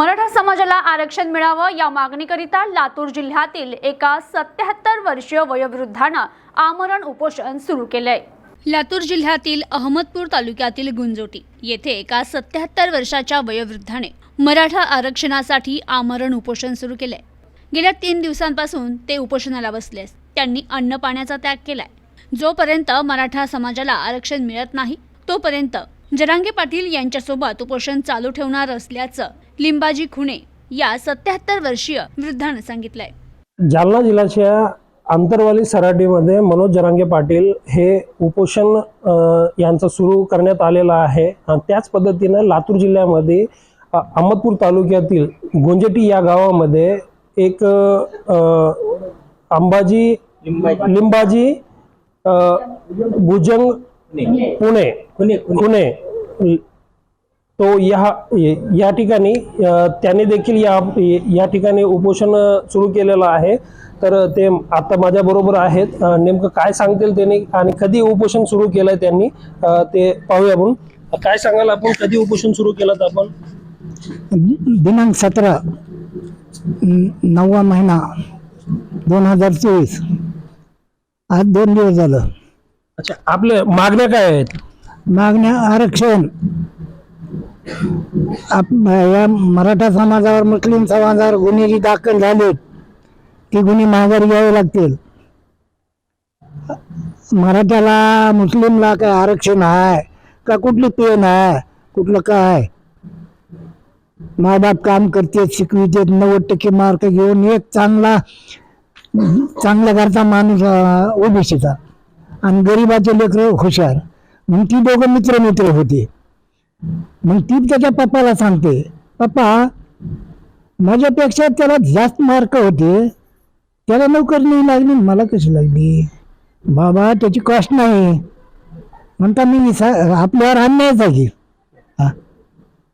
मराठा समाजाला आरक्षण मिळावं या मागणीकरिता लातूर जिल्ह्यातील एका सत्याहत्तर वर्षीय वयोवृद्धानं आमरण उपोषण सुरू केलंय. लातूर जिल्ह्यातील अहमदपूर तालुक्यातील गुंजोटी येथे एका सत्याहत्तर वर्षाच्या वयोवृद्धाने मराठा आरक्षणासाठी आमरण उपोषण सुरू केलंय. गेल्या तीन दिवसांपासून ते उपोषणाला बसलेस त्यांनी अन्न पाण्याचा त्याग केलाय. जोपर्यंत मराठा समाजाला आरक्षण मिळत नाही तोपर्यंत जरांगे पाटील यांच्यासोबत उपोषण चालू ठेवणार असल्याचं लिंबाजी खुणे या सत्याहत्तर वर्षीय वृद्धानं सांगितलंय. जालना जिल्ह्याच्या आंतरवाली सराटीमध्ये मनोज जरांगे पाटील हे उपोषण यांचं सुरू करण्यात आलेलं आहे. त्याच पद्धतीनं लातूर जिल्ह्यामध्ये अहमदपूर तालुक्यातील गुंजेटी या गावामध्ये एक अ, अंबाजी लिंबाजी अ, भुजंग पुणे. पुणे. तो या या ठिकाणी त्यांनी देखील या या ठिकाणी उपोषण सुरू केलेलं आहे. तर ते आता माझ्या बरोबर आहेत. नेमकं काय सांगतील त्यांनी आणि कधी उपोषण सुरू केलंय त्यांनी ते पाहूया आपण. काय सांगाल आपण? कधी उपोषण सुरू केलं आपण? दिनांक सतरा नववा महिना दोन हजार चोवीस. आज दोन दिवस झालं. अच्छा आपले मागण्या काय आहेत? मागण्या आरक्षण. आप या मराठा समाजावर मुस्लिम समाजावर गुन्हे जी दाखल झाले ती गुन्हे माघारी घ्यावे लागतील. मराठ्याला मुस्लिमला काय आरक्षण आहे? का कुठली पेन आहे? कुठलं काय? मायबाप काम करते शिकविते नव्वद टक्के मार्क घेऊन एक चांगला चांगल्या घरचा माणूस ओबीसीचा. आणि गरिबाचे लेकरं हुशार. मग ती दोघं मित्र मित्र होते. मग ती त्याच्या पप्पाला सांगते पप्पा माझ्यापेक्षा त्याला जास्त मार्क होते. त्याला नोकरी नाही लागली मला कशी लागली? बाबा त्याची कॉस्ट नाही. म्हणता मी सा- आपल्यावर अन्यायच आहे की हां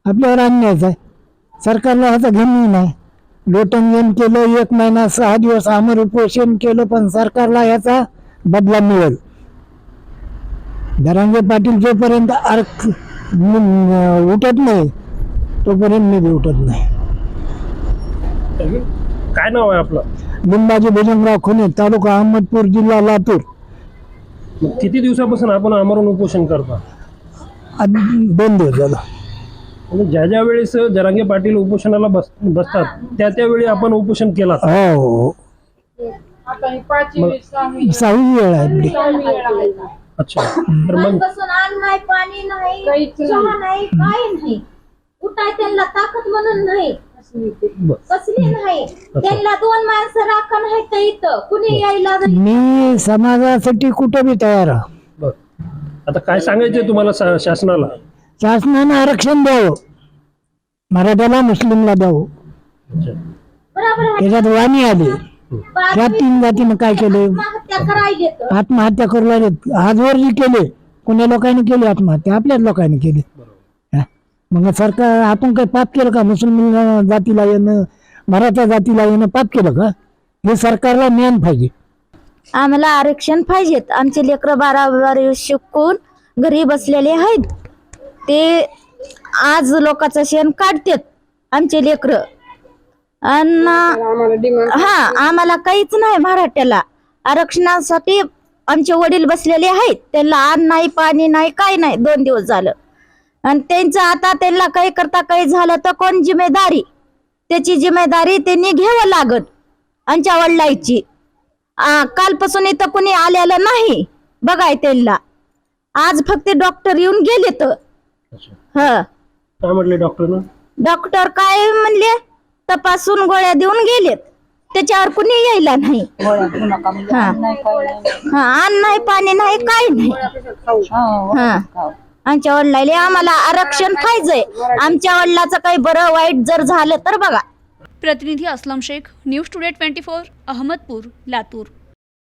आपल्यावर अन्यायच आहे सरकारला ह्याचा घेणं नाही लोटंगण केलं एक महिना सहा दिवस आमर उपोषण केलं पण सरकारला याचा बदला मिळेल. दरांगे पाटील जोपर्यंत अर्क उठत नाही तोपर्यंत मी बी उठत नाही. काय नाव आहे आपलं? लिंबाजी भुजंगराव खुने तालुका अहमदपूर जिल्हा लातूर. किती दिवसापासून आपण आमरण उपोषण करता? आज दोन दिवस झालं. म्हणजे ज्या ज्या वेळेस जरांगे पाटील उपोषणाला बस बसतात त्या त्यावेळी आपण उपोषण केला हो आता ही सहावी वेळ आहे. आपली सहावी वेळ आहे. अच्छा. तर मग पासून अन्न नाही पाणी नाही काहीच नाही. चहा नाही. काही नाही. उठाय त्यांना ताकद म्हणून नाही. बर. कसली नाही. त्यांना दोन माणसं राखण आहे तर इथं. कुणी यायला नाही. मी समाजासाठी कुठं बी तयार आहे. बर. आता काय सांगायचंय तुम्हाला शा- शासनाला? शासनानं आरक्षण द्यावं. मराठ्याला मुस्लिमला द्यावं. अच्छा. बरोबर आहे. त्याच्यात वाणी आली. त्या तीन जातीनं काय केलं? आत्महत्या करायला तर आत्महत्या करू लागले. आजवर जी केले. कोण्या लोकांनी केली आत्महत्या? आपल्याच लोकांनी केली. हा. मग सरकार आपण काही पाप केलं का? मुस्लिम जातीला येणं मराठा जातीला येणं पाप केलं का? हे सरकारला ज्ञान पाहिजे. आम्हाला आरक्षण पाहिजेत आमचे लेकरं बारा बारा शिकून घरी बसलेले आहेत. ते आज लोकांचं शेण काढतात आमचे लेकरं. आणि आम्हाला डिमांड हा आम्हाला काहीच नाही मराठ्याला. आरक्षणासाठी आमचे वडील बसलेले आहेत. त्यांना अन्न नाही पाणी नाही काही नाही दोन दिवस झालं. आणि त्यांचं आता त्यांना काही करता काही झालं तर कोण जिम्मेदारी? त्याची जिम्मेदारी त्यांनी घ्यावं लागत आमच्या वडिलांची. कालपासून इथं कुणी आलेलं नाही बघाय त्यांना. आज फक्त डॉक्टर येऊन गेले तर. ह. काय म्हटले डॉक्टरनं? डॉक्टर काय म्हणले? तपासून गोळ्या देऊन गेलेत. त्याच्यावर कुणी यायला नाही. हा. हा, अन्न नाही पाणी नाही काही नाही. हा. आमच्या वडिलाले आम्हाला आरक्षण पाहिजे. आमच्या वडिलाचं काही बरं वाईट जर झालं तर बघा. प्रतिनिधी Aslam Shaikh news today twenty four Ahmadpur Latur.